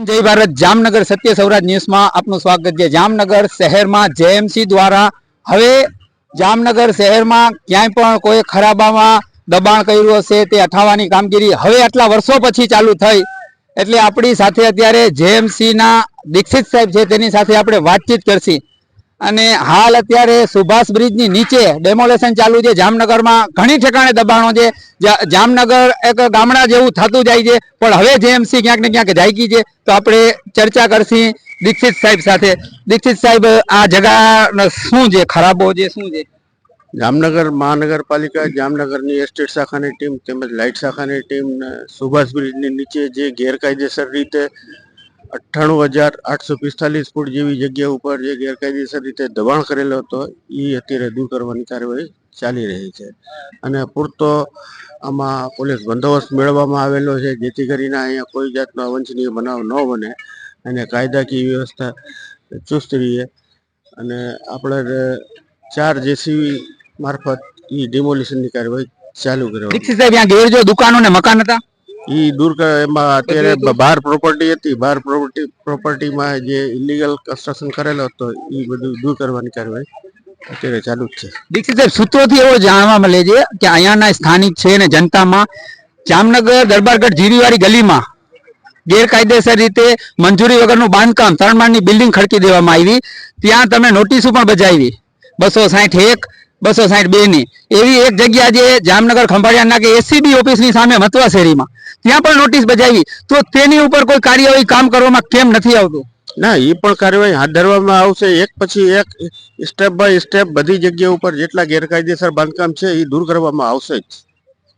જય ભારત, જામનગર સત્ય સૌરાજ ન્યૂઝમાં આપનું સ્વાગત છે. જામનગર શહેરમાં જેએમસી દ્વારા હવે જામનગર શહેરમાં ક્યાંય પણ કોઈ ખરાબામાં દબાણ કર્યું હશે તે અઠાવવાની કામગીરી હવે આટલા વર્ષો પછી ચાલુ થઈ. એટલે આપણી સાથે અત્યારે જેએમસીના દીક્ષિત સાહેબ છે, તેની સાથે આપણે વાતચીત કરશી. અને હાલ અત્યારે સુભાષ બ્રિજની નીચે ડેમોલેશન ચાલુ છે. જામનગરમાં ઘણી ઠેકાણે દબાણો છે. જામનગર એક ગામડા જેવું થતું જાય છે. પણ હવે જેએમસી ક્યાંક ને ક્યાંક જાયકી છે. તો આપણે ચર્ચા કરશી દીક્ષિત સાહેબ સાથે. દીક્ષિત સાહેબ, આ જગા શું છે? ખરાબો છે? શું છે? જામનગર મહાનગરપાલિકા, જામનગરની એસ્ટેટ શાખાની ટીમ તેમજ લાઇટ શાખાની ટીમ સુભાષ બ્રિજની નીચે જે ગેરકાયદેસર રીતે અઠ્ઠાણું હજાર આઠસો પિસ્તાલીસ ફૂટ જેવી જગ્યા ઉપર જે ગેરકાયદેસર રીતે દબાણ કરેલો હતો એ અત્યારે દૂર કરવાની કાર્યવાહી ચાલી રહી છે. અને પૂરતો આમાં પોલીસ બંદોબસ્ત મેળવવામાં આવેલો છે, જેથી કરીને અહીંયા કોઈ જાતનો અવંચનીય બનાવ ન બને અને કાયદાકીય વ્યવસ્થા ચુસ્ત રહીએ અને આપણે ચાર જેસીબી મારફત એ ડિમોલિશનની કાર્યવાહી ચાલુ કરવા દીક્ષિત સાહેબ ત્યાં ગેર જો દુકાનો ને મકાન હતા? ઈ દૂર કર- એમાં અત્યારે બહાર પ્રોપર્ટી હતી. બહાર પ્રોપર્ટી પ્રોપર્ટીમાં જે ઇલીગલ કન્સ્ટ્રક્શન કરેલો હતો એ બધું દૂર કરવાની કાર્યવાહી અત્યારે ચાલુ જ છે. દીક્ષિત સાહેબ સૂત્રોથી એવો જાણવા મળે છે કે અહીંયાના સ્થાનિક છે ને જનતામાં જામનગર દરબારગઢ જીરીવાળી ગલીમાં ગેરકાયદેસર રીતે મંજૂરી વગરનું બાંધકામ ત્રણ માળની બિલ્ડિંગ ખડકી દેવામાં આવી. ત્યાં તમે નોટિસો પણ બજાવી. બસો સાઠ એક બસો સાઠ બે ની એવી એક જગ્યા જે જામનગર ખંભાળિયાના કે એસીબી ઓફિસની સામે મતવા શેરીમાં ત્યાં પણ નોટિસ બજાવી. તો તેની ઉપર કોઈ કાર્યવાહી કામ કરવામાં કેમ નથી આવતું? ના એ પણ કાર્યવાહી હાથ ધરવામાં આવશે. એક પછી એક સ્ટેપ બાય સ્ટેપ બધી જગ્યા ઉપર જેટલા ગેરકાયદેસર બાંધકામ છે એ દૂર કરવામાં આવશે જ.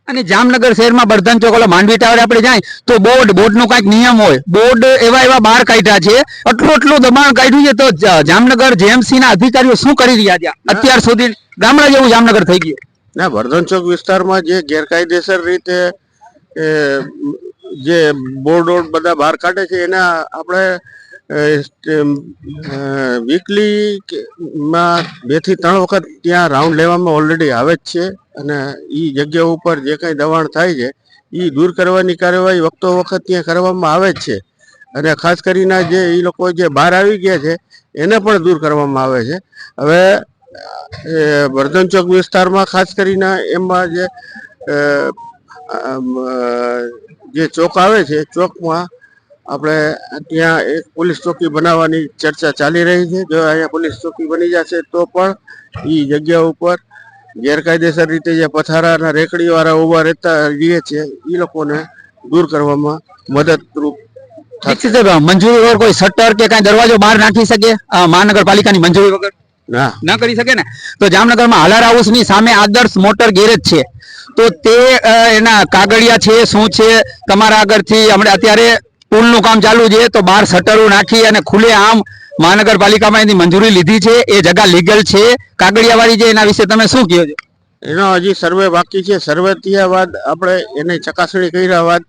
અને જામનગર શહેરમાં બર્ધન ચોક ઓલો માંડવી ટાવર આપણે જાય તો બોર્ડ બોર્ડ નો કંઈક નિયમ હોય. બોર્ડ એવા એવા બહાર કાઢ્યા છે. આટલું આટલું દબાણ કાઢ્યું છે તો જામનગર જેએમસી ના અધિકારીઓ શું કરી રહ્યા છે? અત્યાર સુધી ગામડા જેવું જામનગર થઈ ગયું. ના વર્ધન ચોક વિસ્તારમાં જે ગેરકાયદેસર રીતે એ, જે બોર્ડ રોડ બધા બહાર કાઢે છે એના આપણે વીકલી માં બેથી ત્રણ વખત ત્યાં રાઉન્ડ લેવામાં ઓલરેડી આવે જ છે અને એ જગ્યા ઉપર જે કંઈ દબાણ થાય છે એ દૂર કરવાની કાર્યવાહી વખતો વખત ત્યાં કરવામાં આવે જ છે. અને ખાસ કરીને જે એ લોકો જે બહાર આવી ગયા છે એને પણ દૂર કરવામાં આવે છે. હવે વર્ધન ચોક વિસ્તારમાં ખાસ કરીને એમાં જે જે ચોક આવે છે, ચોકમાં આપણે ત્યાં એક પોલીસ ચોકી બનાવવાની ચર્ચા ચાલી રહી છે. જો અહીંયા પોલીસ ચોકી બની જશે તો પણ એ જગ્યા ઉપર ગેરકાયદેસર રીતે જે પથારાના રેકડીવાળા ઊભા રહેતા રહીએ છે એ લોકોને દૂર કરવામાં મદદરૂપ મંજૂરી વગર કોઈ શટર કે કઈ દરવાજો બહાર નાખી શકે? મહાનગરપાલિકાની મંજૂરી વગર? ના ના કરી શકે ને? તો જામનગરમાં હાલાર હાઉસની સામે આદર્શ મોટર ગેરેજ છે. તો તે એના કાગળિયા છે શું છે તમારા આગળથી હમણાં અત્યારે પુલનું કામ ચાલુ છે તો બહાર શટરો નાખી અને ખુલે આમ મહાનગરપાલિકામાં એની મંજૂરી લીધી છે. એ જગા લીગલ છે. કાગળિયાવાળી છે એના વિશે તમે શું કહો છો? એનો હજી સર્વે બાકી છે. સર્વે થયા બાદ આપણે એની ચકાસણી કર્યા બાદ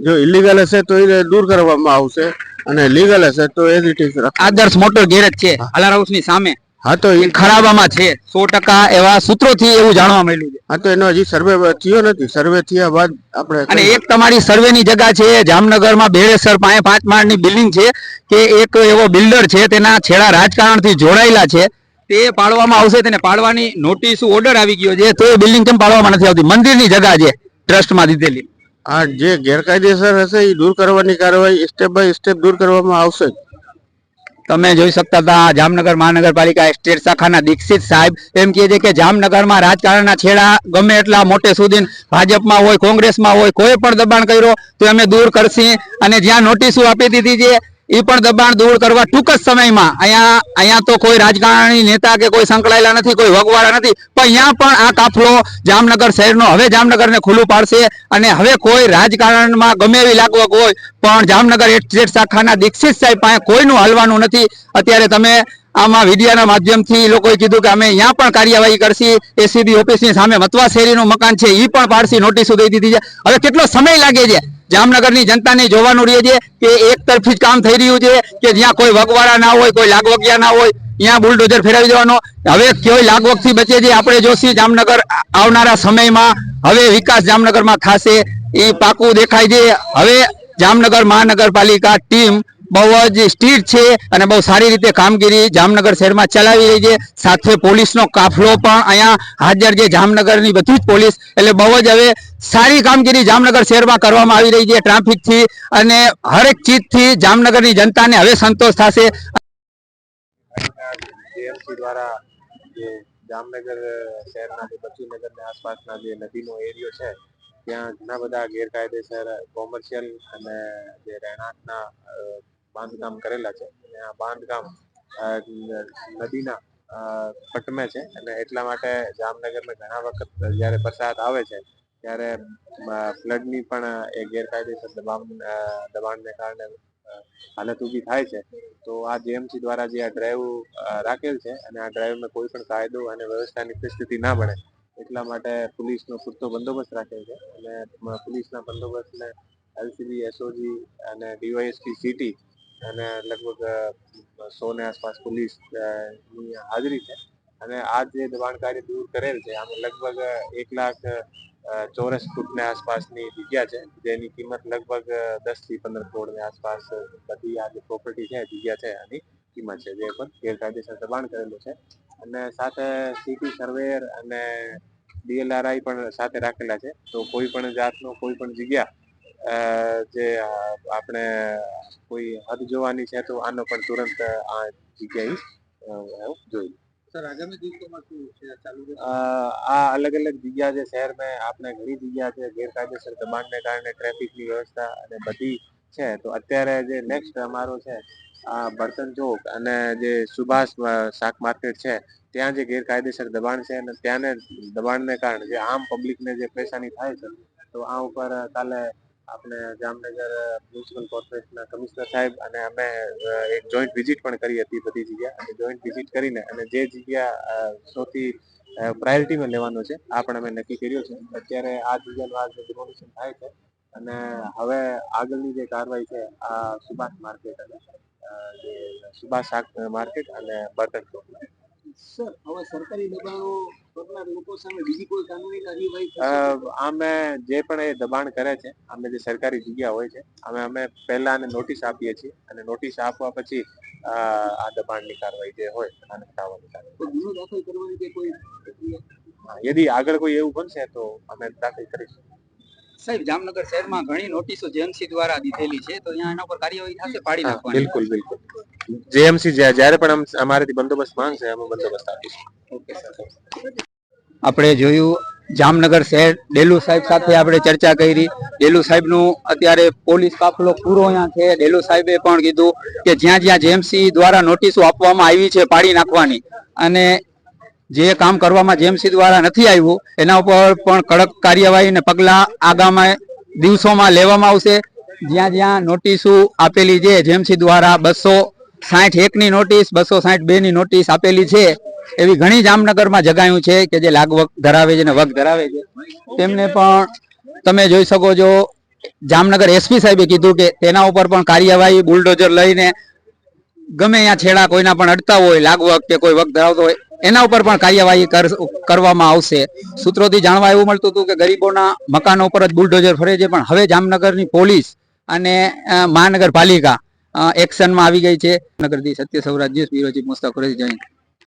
જો ઇલીગલ હશે તો એને દૂર કરવામાં આવશે અને લીગલ હશે તો એ ઇટ આદર્શ મોટર ગેરેજ છે. હાલાર હાઉસની સામે. હા તો એ ખરાબામાં છે. સો ટકા એવા સૂત્રોથી એવું જાણવા મળ્યું છે. હા તો એનો હજી સર્વે થયો નથી. સર્વે થયા બાદ આપણે અને એક તમારી સર્વેની જગ્યા છે જામનગરમાં બેડેસર પાસે પાંચ માળની બિલ્ડિંગ છે કે એક એવો બિલ્ડર છે તેના છેડા રાજકારણથી જોડાયેલા છે. તે પાડવામાં આવશે તેને પાડવાની નોટિસ ઓર્ડર આવી ગયો છે. તો બિલ્ડિંગ કેમ પાડવામાં નથી આવતી? મંદિરની જગા છે ટ્રસ્ટમાં દીધેલી. આ જે ગેરકાયદેસર હશે એ દૂર કરવાની કાર્યવાહી સ્ટેપ બાય સ્ટેપ દૂર કરવામાં આવશે તમે જોઈ શકતા હતા જામનગર મહાનગરપાલિકા સ્ટેટ શાખાના દીક્ષિત સાહેબ એમ કહે છે કે જામનગરમાં રાજકારણના છેડા ગમે એટલા મોટે સુધી ભાજપમાં હોય, કોંગ્રેસમાં હોય, કોઈ પણ દબાણ કર્યો તો અમે દૂર કરશી. અને જ્યાં નોટિસો આપી દીધી છે એ પણ દબાણ દૂર કરવા ટૂંક જ સમયમાં. અહીંયા અહીંયા તો કોઈ રાજકારણી નેતા કે કોઈ સંકળાયેલા નથી, કોઈ વગવાળા નથી, પણ અહીંયા પણ આ કાફલો જામનગર શહેરનો હવે જામનગરને ખુલ્લું પાડશે અને હવે કોઈ રાજકારણમાં ગમે એવી લાગવક હોય, પણ જામનગર એસ્ટેટ શાખાના દીક્ષિત સાહેબ પાસે કોઈનું હલવાનું નથી. અત્યારે તમે આમાં વિડિયાના માધ્યમથી લોકોએ કીધું કે અમે અહીંયા પણ કાર્યવાહી કરશી એસીબી ઓફિસની સામે મતવા શેરીનું મકાન છે એ પણ પાડશી, નોટિસો દઈ દીધી છે. હવે કેટલો સમય લાગે છે? જામનગરની જનતાને જોવાનું રહે છે કે એક તરફી જ કામ થઈ રહ્યું છે કે જ્યાં કોઈ વગવાળા ના હોય, કોઈ લાગવગિયા ના હોય, ત્યાં બુલડોઝર ફેરવી દેવાનો. હવે કોઈ લાગવગથી બચે છે આપણે જોશી જામનગર આવનારા સમયમાં. હવે વિકાસ જામનગરમાં થશે, એ પાકું દેખાય છે. હવે જામનગર મહાનગરપાલિકા ટીમ બહુ જ સ્થિર છે અને બહુ સારી રીતે કામગીરી જામનગર શહેરમાં ચલાવી રહી છે. સાથે પોલીસનો કાફલો પણ અહીંયા હાજર છે. જામનગરની બધી જ પોલીસ, એટલે બહુ જ હવે સારી કામગીરી જામનગર શહેરમાં કરવામાં આવી રહી છે ટ્રાફિકથી અને હરેક ચીજથી જામનગરની જનતાને હવે સંતોષ થશે. દ્વારા જે જામનગર શહેરના જે બચીનગર ને આસપાસના જે નદીનો એરિયો છે, ત્યાં ઘણા બધા ગેરકાયદેસર કોમર્શિયલ અને જે રહેણાંકના બાંધકામ કરેલા છે. અને આ બાંધકામ નદીના પટમે છે. અને એટલા માટે જામનગરમાં ઘણા વખત જ્યારે વરસાદ આવે છે, ત્યારે ફ્લડની પણ એ ગેરકાયદેસર દબાણ દબાણને કારણે હાલત ઊભી થાય છે. તો આ જેએમસી દ્વારા જે આ ડ્રાઈવ રાખેલ છે, અને આ ડ્રાઈવમાં કોઈ પણ કાયદો અને વ્યવસ્થાની પરિસ્થિતિ ના બને, એટલા માટે પોલીસનો પૂરતો બંદોબસ્ત રાખેલ છે. અને પોલીસના બંદોબસ્તને એલસીબી, એસઓજી અને ડીવાયએસપી, સિટી અને લગભગ સો ને આસપાસ પોલીસની હાજરી છે. અને આ જે દબાણકારી દૂર કરેલ છે, આમાં લગભગ એક લાખ ચોરસ ફૂટની આસપાસની જગ્યા છે, જેની કિંમત લગભગ દસથી પંદર કરોડની આસપાસ બધી આ જે પ્રોપર્ટી છે, જગ્યા છે, આની કિંમત છે, જે પણ ગેરકાયદેસર દબાણ કરેલું છે. અને સાથે સિટી સર્વેયર અને ડીએલઆરઆઈ પણ સાથે રાખેલા છે. તો કોઈ પણ જાતનો કોઈ પણ જગ્યા જે આપણે કોઈ હદ જોવાની છે તો આનો પણ તુરંત આ જગ્યાએ જોઈ આ અલગ અલગ જગ્યા છે શહેરમાં આપણે ઘણી જગ્યા છે ગેરકાયદેસર દબાણને કારણે ટ્રાફિકની વ્યવસ્થા અને બધી છે તો અત્યારે જે નેક્સ્ટ અમારો છે આ બર્તન ચોક અને જે સુભાષ શાક માર્કેટ છે ત્યાં જે ગેરકાયદેસર દબાણ છે અને ત્યાંને દબાણને કારણે જે આમ પબ્લિકને જે પરેશાની થાય છે તો આ ઉપર કાલે આપણે જામનગર મ્યુનિસિપલ કોર્પોરેશનના કમિશનર સાહેબ અને અમે એક જોઈન્ટ વિઝિટ પણ કરી હતી બધી જગ્યા અને જોઈન્ટ વિઝિટ કરીને અને જે જગ્યા સૌથી પ્રાયોરિટીમાં લેવાનો છે, આ પણ અમે નક્કી કર્યો છે. અત્યારે આ જગ્યાનું આ ડિમોલિશન થાય છે અને હવે આગળની જે કાર્યવાહી છે, આ સુભાષ માર્કેટ અને જે સુભાષ માર્કેટ અને બર્તન ચોક સર, હવે સરકારી દબાણો કરનાર લોકો સામે બીજી કોઈ કાનૂની કાર્યવાહી અ, આમે જે પણ એ દબાણ કરે છે અમે જે સરકારી જગ્યા હોય છે અમે અમે પહેલા આને નોટિસ આપીએ છીએ અને નોટિસ આપવા પછી આ દબાણની કાર્યવાહી જે હોય આને હટાવવાની કાર્યવાહી. યદી આગળ કોઈ એવું બનશે તો અમે દાખલ કરીશું. સાહેબ જામનગર શહેરમાં ઘણી નોટિસો જેએમસી દ્વારા દીધેલી છે તો અહીંયા એના પર કાર્યવાહી થશે પાડી નાખવાની. બિલકુલ બિલકુલ. જેએમસી જ્યારે પણ અમારેથી બંદોબસ્ત માંગશે અમે બંદોબસ્ત આપીશું. આપણે જોયું જામનગર શહેર ડેલુ સાહેબ સાથે આપણે ચર્ચા કરી. ડેલુ સાહેબનું અત્યારે પોલીસ કાફલો પૂરો અહીંયા છે. ડેલુ સાહેબે પણ કીધું કે જ્યાં જ્યાં જેએમસી દ્વારા નોટિસો આપવામાં આવી છે પાડી નાખવાની. અને જે કામ કરવામાં જેએમસી દ્વારા નથી આવ્યું, એના ઉપર પણ કડક કાર્યવાહી અને પગલાં આગામી દિવસોમાં લેવામાં આવશે. જ્યાં જ્યાં નોટિસો આપેલી છે જેએમસી દ્વારા બસો સાઠ એકની નોટિસ, બસો સાઠ બેની નોટિસ આપેલી છે, એવી ઘણી જામનગરમાં જગાયું છે કે જે લાગવક ધરાવે છે અને વક ધરાવે છે. તેમને પણ તમે જોઈ શકો છો, જામનગર એસપી સાહેબે કીધું કે તેના ઉપર પણ કાર્યવાહી, બુલડોઝર લઈને ગમે ત્યાં છેડા કોઈના પણ અડતા હોય લાગવક કે કોઈ વક ધરાવતો હોય એના ઉપર પણ કાર્યવાહી કર- કરવામાં આવશે. સૂત્રોથી જાણવા એવું મળતું હતું કે ગરીબોના મકાનો ઉપર જ બુલડોઝર ફરે છે, પણ હવે જામનગરની પોલીસ અને મહાનગરપાલિકા એક્શનમાં આવી ગઈ છે. નગરથી સત્ય સૌરાજ્ય, બ્યુરો ચીફ મુસ્તક જૈન